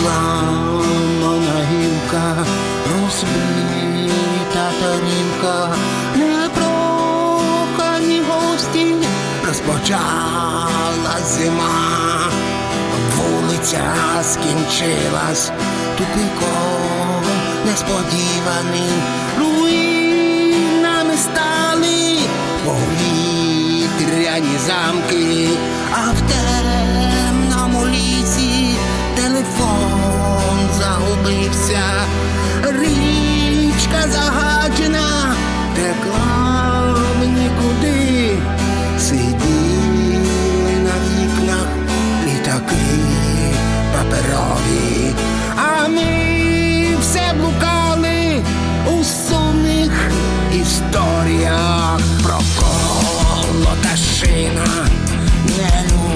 Зламана гілка, розбита тарілка, непрохані гості, розпочала зима, вулиця скінчилась, тупиком несподіваним руїнами стали повітряні замки, а в темному історіях про та шина. Не люблю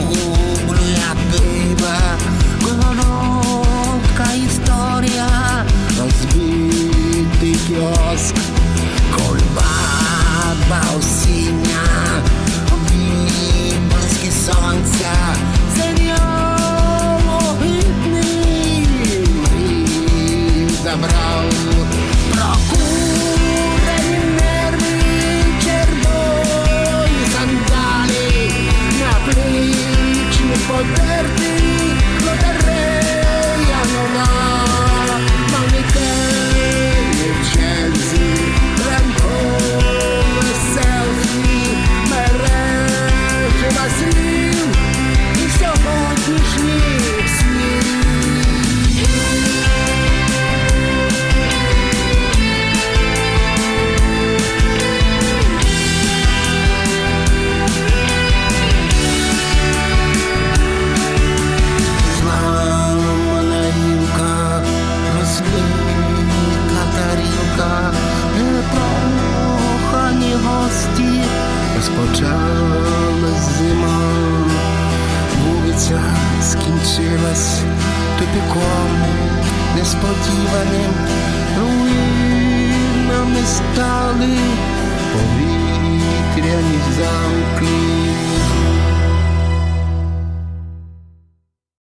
розпочалась зима, вулиця скінчилась тупіком несподіваним, руїнами